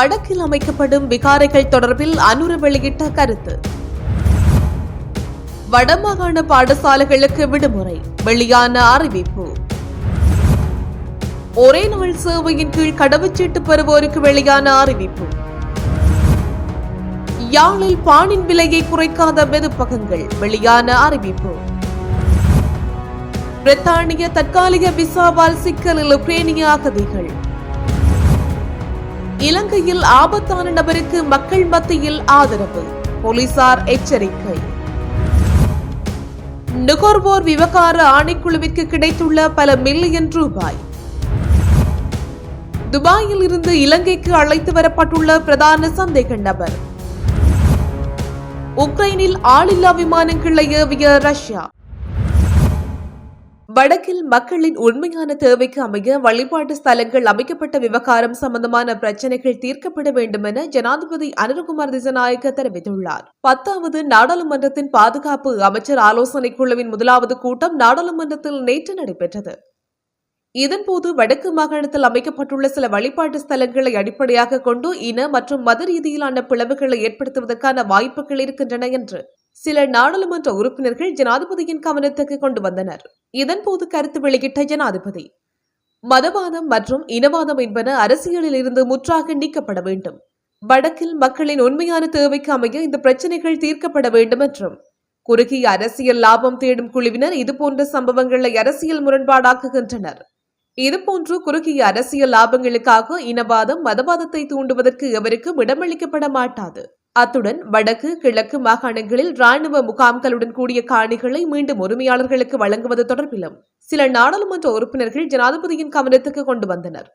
வடக்கில் அமைக்கப்படும் விகாரைகள் தொடர்பில் அனுர வெளியிட்ட கருத்து. வடமாகாண பாடசாலைகளுக்கு விடுமுறை வெளியான அறிவிப்பு. ஒரே நாள் சேவையின் கீழ் கடவுச்சீட்டு பெறுவோருக்கு வெளியான அறிவிப்பு. யாழில் பானின் விலையை குறைக்காத மெதுப்பகங்கள் வெளியான அறிவிப்பு. பிரித்தானிய தற்காலிக விசாவால் சிக்கலில் உக்ரேனிய அகதிகள். இலங்கையில் ஆபத்தான நபருக்கு மக்கள் மத்தியில் ஆதரவு. போலீசார் எச்சரிக்கை. நுகர்வோர் விவகார ஆணைக்குழுவிற்கு கிடைத்துள்ள பல மில்லியன் ரூபாய். துபாயில் இருந்து இலங்கைக்கு அழைத்து வரப்பட்டுள்ள பிரதான சந்தேக நபர். உக்ரைனில் ஆளில்லா விமானங்கள் ஏவிய ரஷ்யா. வடக்கில் மக்களின் உண்மையான தேவைக்கு அமைய வழிபாட்டு ஸ்தலங்கள் அமைக்கப்பட்ட விவகாரம் சம்பந்தமான பிரச்சினைகள் தீர்க்கப்பட வேண்டும் என ஜனாதிபதி அனுரகுமார் திசநாயக்க தெரிவித்துள்ளார். பத்தாவது நாடாளுமன்றத்தின் பாதுகாப்பு அமைச்சர் ஆலோசனைக் குழுவின் முதலாவது கூட்டம் நாடாளுமன்றத்தில் நேற்று நடைபெற்றது. இதன்போது வடக்கு மாகாணத்தில் அமைக்கப்பட்டுள்ள சில வழிபாட்டு ஸ்தலங்களை அடிப்படையாக கொண்டு இன மற்றும் மத ரீதியிலான பிளவுகளை ஏற்படுத்துவதற்கான வாய்ப்புகள் இருக்கின்றன என்று சில நாடாளுமன்ற உறுப்பினர்கள் ஜனாதிபதியின் கவனத்துக்கு கொண்டு வந்தனர். இதன்போது கருத்து வெளியிட்ட ஜனாதிபதி மதவாதம் மற்றும் இனவாதம் என்பன அரசியலில் இருந்து முற்றாக நீக்கப்பட வேண்டும். வடக்கில் மக்களின் உண்மையான தேவைக்கு அமைய இந்த பிரச்சனைகள் தீர்க்கப்பட வேண்டும் என்றும் குறுகிய அரசியல் லாபம் தேடும் குழுவினர் இதுபோன்ற சம்பவங்களை அரசியல் முரண்பாடாக்குகின்றனர். இதுபோன்று குறுகிய அரசியல் லாபங்களுக்காக இனவாதம் மதவாதத்தை தூண்டுவதற்கு எவருக்கும் இடமளிக்கப்பட மாட்டாது. அத்துடன் வடக்கு கிழக்கு மாகாணங்களில் ராணுவ முகாம்களுடன் கூடிய காணிகளை மீண்டும் உரிமையாளர்களுக்கு வழங்குவது தொடர்பிலும் சில நாடாளுமன்ற உறுப்பினர்கள் ஜனாதிபதியின் கவனத்துக்கு கொண்டு வந்தனர்.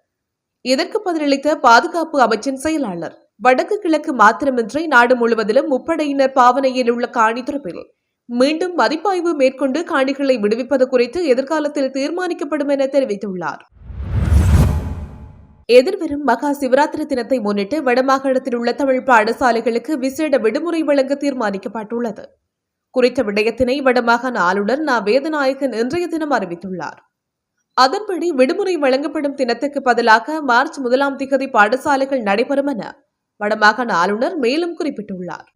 இதற்கு பதிலளித்த பாதுகாப்பு அமைச்சின் செயலாளர் வடக்கு கிழக்கு மாத்திரமின்றி நாடு முழுவதிலும் முப்படையினர் பாவனையில் உள்ள காணி தொடர்பில் மீண்டும் மதிப்பாய்வு மேற்கொண்டு காணிகளை விடுவிப்பது குறித்து எதிர்காலத்தில் தீர்மானிக்கப்படும் என தெரிவித்துள்ளார். எதிர்வரும் மகா சிவராத்திரி தினத்தை முன்னிட்டு வடமாகாணத்தில் உள்ள தமிழ் பாடசாலைகளுக்கு விசேட விடுமுறை வழங்க தீர்மானிக்கப்பட்டுள்ளது. குறித்த விடயத்தினை வடமாகாண ஆளுநர் நா. வேதநாயகன் இன்றைய தினம் அறிவித்துள்ளார். அதன்படி விடுமுறை வழங்கப்படும் தினத்துக்கு பதிலாக மார்ச் முதலாம் திகதி பாடசாலைகள் நடைபெறும் என வடமாகாண ஆளுநர் மேலும் குறிப்பிட்டுள்ளார்.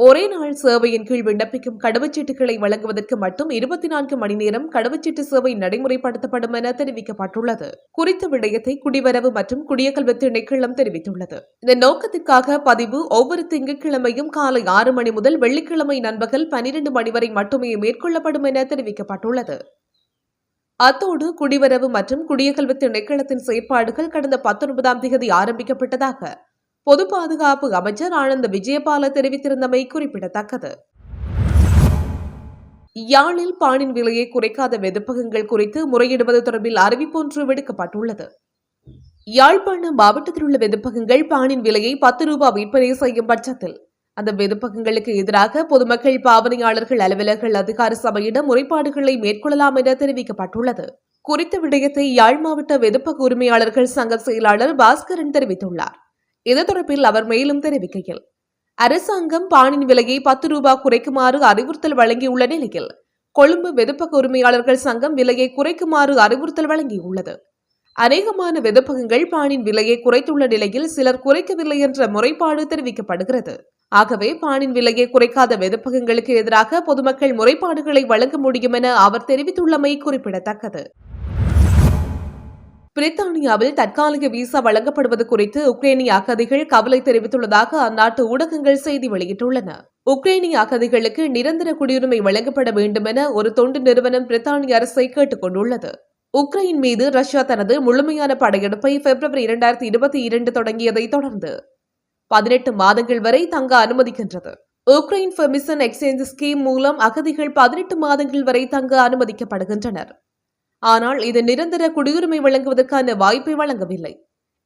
ஒரே நாள் சேவையின் கீழ் விண்ணப்பிக்கும் கடவுச்சீட்டுகளை வழங்குவதற்கு மட்டும் இருபத்தி நான்கு மணி நேரம் கடவுச்சீட்டு சேவை நடைமுறைப்படுத்தப்படும் என தெரிவிக்கப்பட்டுள்ளது. குறித்த விடயத்தை குடிவரவு மற்றும் குடியகல்வி திணைக்களம் தெரிவித்துள்ளது. இந்த நோக்கத்திற்காக பதிவு ஒவ்வொரு திங்கட்கிழமையும் காலை ஆறு மணி முதல் வெள்ளிக்கிழமை நண்பகல் பனிரெண்டு மணி வரை மட்டுமே மேற்கொள்ளப்படும் என தெரிவிக்கப்பட்டுள்ளது. அத்தோடு குடிவரவு மற்றும் குடியகல்வி திணைக்களத்தின் செயற்பாடுகள் கடந்த பத்தொன்பதாம் தேதி ஆரம்பிக்கப்பட்டதாக பொது பாதுகாப்பு அமைச்சர் ஆனந்த விஜயபால தெரிவித்திருந்தமை குறிப்பிடத்தக்கது. யாழில் பானின் விலையை குறைக்காத வெதுப்பகங்கள் குறித்து முறையிடுவது தொடர்பில் அறிவிப்பொன்று விடுக்கப்பட்டுள்ளது. யாழ்ப்பாணம் மாவட்டத்தில் உள்ள வெதுப்பகங்கள் பானின் விலையை பத்து ரூபாய் விற்பனை செய்யும் பட்சத்தில். அந்த வெதுப்பகங்களுக்கு எதிராக பொதுமக்கள் பாவனையாளர்கள் அலுவலர்கள் அதிகார சபையிடம் முறைப்பாடுகளை மேற்கொள்ளலாம் என தெரிவிக்கப்பட்டுள்ளது. குறித்த விடயத்தை யாழ் மாவட்ட வெதுப்பக உரிமையாளர்கள் சங்க செயலாளர் பாஸ்கரன் தெரிவித்துள்ளார். இது தொடர்பில் அவர் மேலும் தெரிவிக்கையில் அரசாங்கம் பானின் விலையை பத்து ரூபாய் குறைக்குமாறு அறிவுறுத்தல் வழங்கியுள்ள நிலையில் கொழும்பு வெதுப்பக உரிமையாளர்கள் சங்கம் விலையை குறைக்குமாறு அறிவுறுத்தல் வழங்கியுள்ளது. அநேகமான வெதுப்பகங்கள் பானின் விலையை குறைத்துள்ள நிலையில் சிலர் குறைக்கவில்லை என்ற முறைப்பாடு தெரிவிக்கப்படுகிறது. ஆகவே பானின் விலையை குறைக்காத வெதுப்பகங்களுக்கு எதிராக பொதுமக்கள் முறைப்பாடுகளை வழங்க முடியும் என அவர் தெரிவித்துள்ளமை குறிப்பிடத்தக்கது. பிரித்தானியாவில் தற்காலிக விசா வழங்கப்படுவது குறித்து உக்ரைனிய அகதிகள் கவலை தெரிவித்துள்ளதாக அந்நாட்டு ஊடகங்கள் செய்தி வெளியிட்டுள்ளன. உக்ரைனிய அகதிகளுக்கு நிரந்தர குடியுரிமை வழங்கப்பட வேண்டும் என ஒரு தொண்டு நிறுவனம் பிரித்தானிய அரசை கேட்டுக் கொண்டுள்ளது. உக்ரைன் மீது ரஷ்யா தனது முழுமையான படையெடுப்பை பிப்ரவரி இரண்டாயிரத்தி இருபத்தி இரண்டு தொடங்கியதை தொடர்ந்து பதினெட்டு மாதங்கள் வரை தங்க அனுமதிக்கின்றது. உக்ரைன் ஃபெமிசன் எக்ஸ்சேஞ்ச் ஸ்கீம் மூலம் அகதிகள் பதினெட்டு மாதங்கள் வரை தங்க அனுமதிக்கப்படுகின்றனர். ஆனால் இது நிரந்தர குடியுரிமை வழங்குவதற்கான வாய்ப்பை வழங்கவில்லை.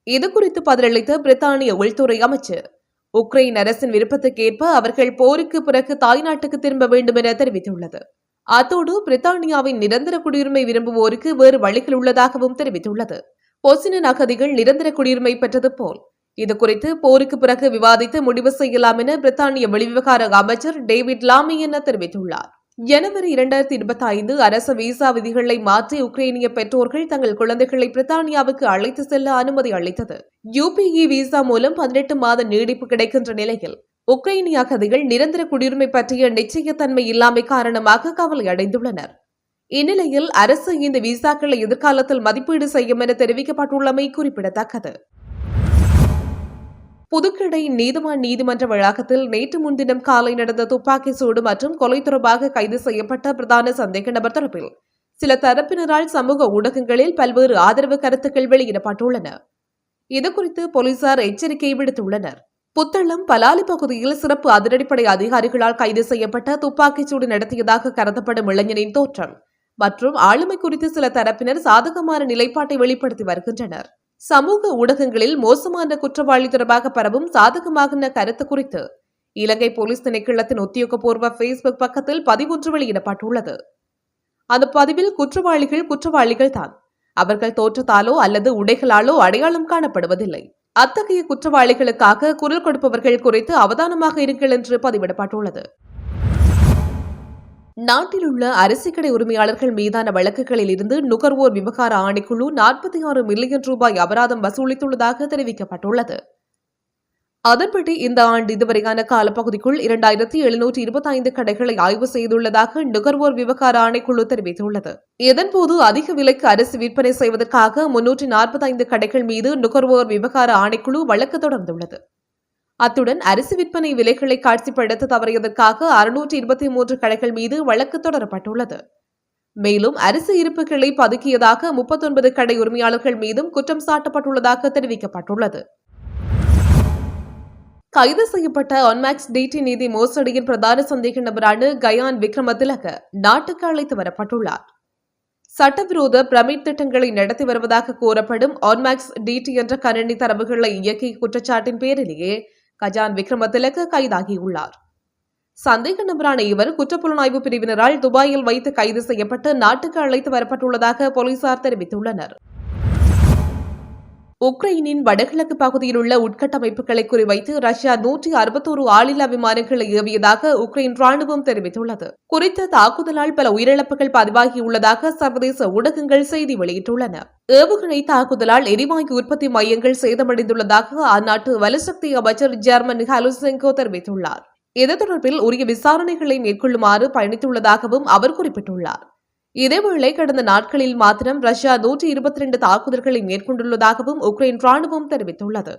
இது குறித்து பதிலளித்த பிரித்தானிய உள்துறை அமைச்சர் உக்ரைன் அரசின் விருப்பத்துக்கேற்ப அவர்கள் போருக்கு பிறகு தாய்நாட்டுக்கு திரும்ப வேண்டும் என தெரிவித்துள்ளது. அத்தோடு பிரித்தானியாவின் நிரந்தர குடியுரிமை விரும்புவோருக்கு வேறு வழிகள் உள்ளதாகவும் தெரிவித்துள்ளது. பொசினன் அகதிகள் நிரந்தர குடியுரிமை பெற்றது போல் இது குறித்து போருக்கு பிறகு விவாதித்து முடிவு செய்யலாம் என பிரித்தானிய வெளிவிவகார அமைச்சர் டேவிட் லாமி என தெரிவித்துள்ளார். ஜனவரி இரண்டாயிரத்தி இருபத்தி ஐந்து அரசு விசா விதிகளை மாற்றி உக்ரைனிய பெற்றோர்கள் தங்கள் குழந்தைகளை பிரித்தானியாவுக்கு அழைத்து செல்ல அனுமதி அளித்தது. யுபிஇ விசா மூலம் பதினெட்டு மாத நீடிப்பு கிடைக்கின்ற நிலையில் உக்ரைனிய அகதிகள் நிரந்தர குடியுரிமை பற்றிய நிச்சயத்தன்மை இல்லாமை காரணமாக கவலை அடைந்துள்ளனர். இந்நிலையில் அரசு இந்த விசாக்களை எதிர்காலத்தில் மதிப்பீடு செய்யும் என தெரிவிக்கப்பட்டுள்ளமை குறிப்பிடத்தக்கது. புதுக்கடை நீதிவான் நீதிமன்ற வளாகத்தில் நேற்று முன்தினம் காலை நடந்த துப்பாக்கி சூடு மற்றும் கொலை தொடர்பாக கைது செய்யப்பட்ட பிரதான சந்தேக நபர் தரப்பில். சில தரப்பினரால் சமூக ஊடகங்களில் பல்வேறு ஆதரவு கருத்துக்கள் வெளியிடப்பட்டுள்ளன. இதுகுறித்து போலீசார் எச்சரிக்கை விடுத்துள்ளனர். புத்தளம் பலாலி பகுதியில் சிறப்பு அதிரடிப்படை அதிகாரிகளால் கைது செய்யப்பட்ட துப்பாக்கிச் சூடு நடத்தியதாக கருதப்படும் இளைஞரின் தோற்றம் மற்றும் ஆளுமை குறித்து சில தரப்பினர் சாதகமான நிலைப்பாட்டை வெளிப்படுத்தி வருகின்றனர். சமூக ஊடகங்களில் மோசமான குற்றவாளி தொடர்பாக பரவும் சாதகமான கருத்து குறித்து. இலங்கை போலீஸ் திணைக்களத்தின் உத்தியோகபூர்வ பேஸ்புக் பக்கத்தில் பதிவொன்று வெளியிடப்பட்டுள்ளது. அந்த பதிவில் குற்றவாளிகள் குற்றவாளிகள் தான். அவர்கள் தோற்றத்தாலோ அல்லது உடைகளாலோ அடையாளம் காணப்படுவதில்லை. அத்தகைய குற்றவாளிகளுக்காக குரல் கொடுப்பவர்கள் குறித்து அவதானமாக இருங்கள் என்று பதிவிடப்பட்டுள்ளது. நாட்டில் உள்ள அரிசிக்கடை உரிமையாளர்கள் மீதான வழக்குகளில் இருந்து நுகர்வோர் விவகார ஆணைக்குழு நாற்பத்தி ஆறு மில்லியன் ரூபாய் அபராதம் வசூலித்துள்ளதாக தெரிவிக்கப்பட்டுள்ளது. அதன்படி இந்த ஆண்டு இதுவரையான காலப்பகுதிக்குள் இரண்டாயிரத்தி எழுநூற்றி இருபத்தி ஐந்து கடைகளை ஆய்வு செய்துள்ளதாக நுகர்வோர் விவகார ஆணைக்குழு தெரிவித்துள்ளது. இதன்போது அதிக விலைக்கு அரிசி விற்பனை செய்வதற்காக முன்னூற்றி நாற்பத்தி ஐந்து கடைகள் மீது நுகர்வோர் விவகார ஆணைக்குழு வழக்கு தொடர்ந்துள்ளது. அத்துடன் அரிசி விற்பனை விலைகளை காட்சிப்படுத்த தவறியதற்காக அறுநூற்றி இருபத்தி மூன்று கடைகள் மீது வழக்கு தொடரப்பட்டுள்ளது. மேலும் அரிசி இருப்புகளை பதுக்கியதாக முப்பத்தொன்பது கடை உரிமையாளர்கள் மீதும் குற்றம் சாட்டப்பட்டுள்ளதாக தெரிவிக்கப்பட்டுள்ளது. கைது செய்யப்பட்ட ஒன்மேக்ஸ் டிடி நிதி மோசடியின் பிரதான சந்தேக நபரான கயான் விக்ரமதிலக நாட்டுக்கு அழைத்து வரப்பட்டுள்ளார். சட்டவிரோத பிரமிட் திட்டங்களை நடத்தி வருவதாக கூறப்படும் ஒன்மேக்ஸ் டிடி என்ற கணினி தரவுகளை இயக்கிய குற்றச்சாட்டின் பேரிலேயே கஜான் விக்ரமதிலக கைதாகியுள்ளார். சந்தேக நபரான இவர் குற்றப்புலனாய்வு பிரிவினரால் துபாயில் வைத்து கைது செய்யப்பட்டு நாட்டுக்கு அழைத்து வரப்பட்டுள்ளதாக போலீசார் தெரிவித்துள்ளனர். உக்ரைனின் வடகிழக்கு பகுதியில் உள்ள உட்கட்டமைப்புகளை குறிவைத்து ரஷ்யா நூற்றி அறுபத்தோரு ஆளில்லா விமானங்களை ஏவியதாக உக்ரைன் ராணுவம் தெரிவித்துள்ளது. குறித்த தாக்குதலால் பல உயிரிழப்புகள் பதிவாகியுள்ளதாக சர்வதேச ஊடகங்கள் செய்தி வெளியிட்டுள்ளன. ஏவுகணை தாக்குதலால் எரிவாயு உற்பத்தி மையங்கள் சேதமடைந்துள்ளதாக அந்நாட்டு வலுசக்தி அமைச்சர் ஜெர்மன் ஹலுசெங்கோ தெரிவித்துள்ளார். இது தொடர்பில் உரிய விசாரணைகளை மேற்கொள்ளுமாறு பயணித்துள்ளதாகவும் அவர் குறிப்பிட்டுள்ளார். இதேவேளை கடந்த நாட்களில் மாத்திரம் ரஷ்யா நூற்றி இருபத்தி இரண்டு தாக்குதல்களை மேற்கொண்டுள்ளதாகவும் உக்ரைன் ராணுவம் தெரிவித்துள்ளது.